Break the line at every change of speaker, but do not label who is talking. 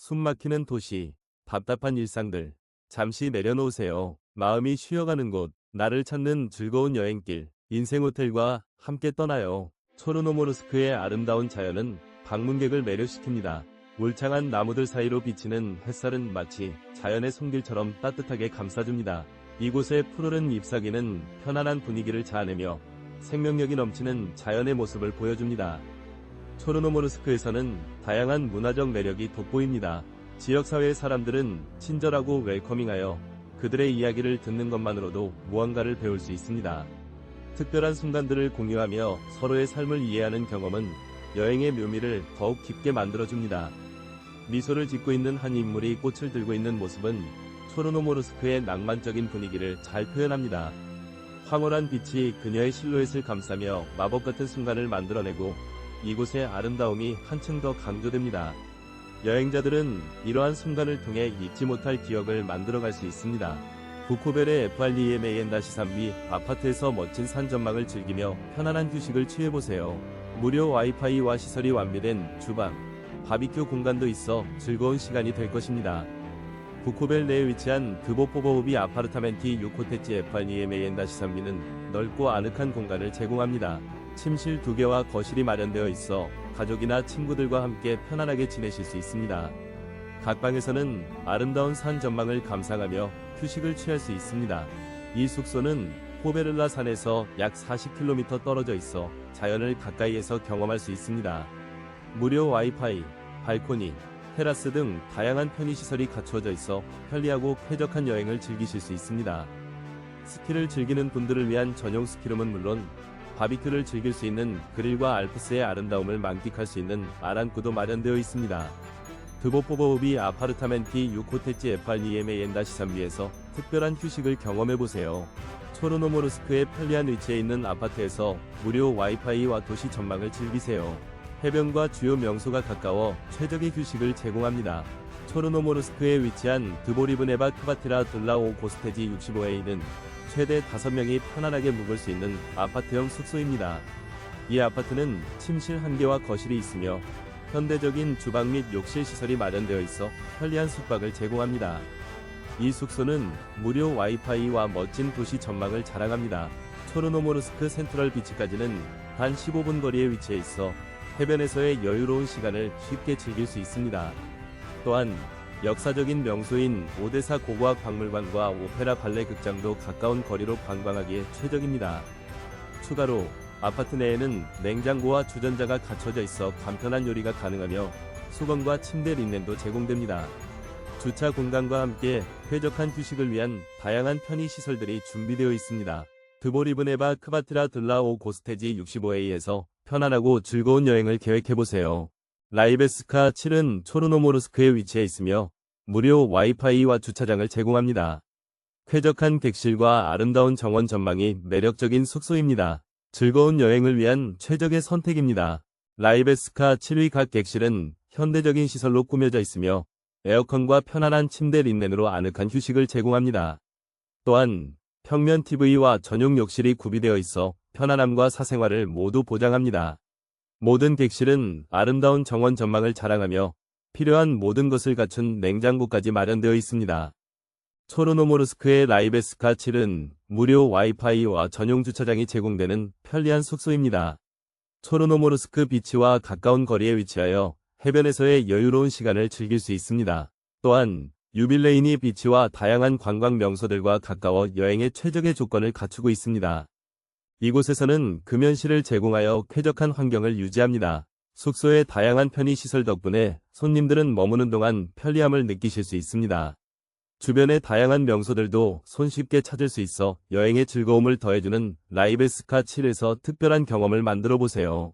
숨막히는 도시, 답답한 일상들, 잠시 내려놓으세요. 마음이 쉬어가는 곳, 나를 찾는 즐거운 여행길, 인생 호텔과 함께 떠나요. 초르노모르스크의 아름다운 자연은 방문객을 매료시킵니다. 울창한 나무들 사이로 비치는 햇살은 마치 자연의 손길처럼 따뜻하게 감싸줍니다. 이곳의 푸르른 잎사귀는 편안한 분위기를 자아내며 생명력이 넘치는 자연의 모습을 보여줍니다. 초르노모르스크에서는 다양한 문화적 매력이 돋보입니다. 지역사회의 사람들은 친절하고 웰커밍하여 그들의 이야기를 듣는 것만으로도 무언가를 배울 수 있습니다. 특별한 순간들을 공유하며 서로의 삶을 이해하는 경험은 여행의 묘미를 더욱 깊게 만들어줍니다. 미소를 짓고 있는 한 인물이 꽃을 들고 있는 모습은 초르노모르스크의 낭만적인 분위기를 잘 표현합니다. 황홀한 빛이 그녀의 실루엣을 감싸며 마법 같은 순간을 만들어내고 이곳의 아름다움이 한층 더 강조됩니다. 여행자들은 이러한 순간을 통해 잊지 못할 기억을 만들어갈 수 있습니다. 부코벨의 FREMAN-3B 아파트에서 멋진 산 전망을 즐기며 편안한 휴식을 취해보세요. 무료 와이파이와 시설이 완비된 주방, 바비큐 공간도 있어 즐거운 시간이 될 것입니다. 부코벨 내에 위치한 드보포버우비 아파르타멘티 6호테치 FREMAN-3B는 넓고 아늑한 공간을 제공합니다. 침실 두 개와 거실이 마련되어 있어 가족이나 친구들과 함께 편안하게 지내실 수 있습니다. 각 방에서는 아름다운 산 전망을 감상하며 휴식을 취할 수 있습니다. 이 숙소는 포베를라 산에서 약 40km 떨어져 있어 자연을 가까이에서 경험할 수 있습니다. 무료 와이파이, 발코니, 테라스 등 다양한 편의시설이 갖추어져 있어 편리하고 쾌적한 여행을 즐기실 수 있습니다. 스키를 즐기는 분들을 위한 전용 스키룸은 물론 바비큐를 즐길 수 있는 그릴과 알프스의 아름다움을 만끽할 수 있는 아란구도 마련되어 있습니다. 드보포버우비 아파르타멘티 6호테치 FREMAN-3B에서 특별한 휴식을 경험해보세요. 초르노모르스크의 편리한 위치에 있는 아파트에서 무료 와이파이와 도시 전망을 즐기세요. 해변과 주요 명소가 가까워 최적의 휴식을 제공합니다. 초르노모르스크에 위치한 드보리브네바 크바티라 들라오 고스테지 65A는 최대 5명이 편안하게 묵을 수 있는 아파트형 숙소입니다. 이 아파트는 침실 1개와 거실이 있으며 현대적인 주방 및 욕실 시설이 마련되어 있어 편리한 숙박을 제공합니다. 이 숙소는 무료 와이파이와 멋진 도시 전망을 자랑합니다. 초르노모르스크 센트럴 비치까지는 단 15분 거리에 위치해 있어 해변에서의 여유로운 시간을 쉽게 즐길 수 있습니다. 또한 역사적인 명소인 오데사 고고학 박물관과 오페라 발레 극장도 가까운 거리로 관광하기에 최적입니다. 추가로 아파트 내에는 냉장고와 주전자가 갖춰져 있어 간편한 요리가 가능하며 수건과 침대 린넨도 제공됩니다. 주차 공간과 함께 쾌적한 휴식을 위한 다양한 편의 시설들이 준비되어 있습니다. 드보리브네바 크바트라 들라 오 고스테지 65A에서 편안하고 즐거운 여행을 계획해보세요. 라이베스카 7은 초르노모르스크에 위치해 있으며 무료 와이파이와 주차장을 제공합니다. 쾌적한 객실과 아름다운 정원 전망이 매력적인 숙소입니다. 즐거운 여행을 위한 최적의 선택입니다. 라이베스카 7위 각 객실은 현대적인 시설로 꾸며져 있으며 에어컨과 편안한 침대 린넨으로 아늑한 휴식을 제공합니다. 또한 평면 TV와 전용 욕실이 구비되어 있어 편안함과 사생활을 모두 보장합니다. 모든 객실은 아름다운 정원 전망을 자랑하며 필요한 모든 것을 갖춘 냉장고까지 마련되어 있습니다. 초르노모르스크의 라이베스카 7은 무료 와이파이와 전용 주차장이 제공되는 편리한 숙소입니다. 초르노모르스크 비치와 가까운 거리에 위치하여 해변에서의 여유로운 시간을 즐길 수 있습니다. 또한 유빌레이니 비치와 다양한 관광 명소들과 가까워 여행의 최적의 조건을 갖추고 있습니다. 이곳에서는 금연실을 제공하여 쾌적한 환경을 유지합니다. 숙소의 다양한 편의시설 덕분에 손님들은 머무는 동안 편리함을 느끼실 수 있습니다. 주변의 다양한 명소들도 손쉽게 찾을 수 있어 여행의 즐거움을 더해주는 라이베스카 7에서 특별한 경험을 만들어 보세요.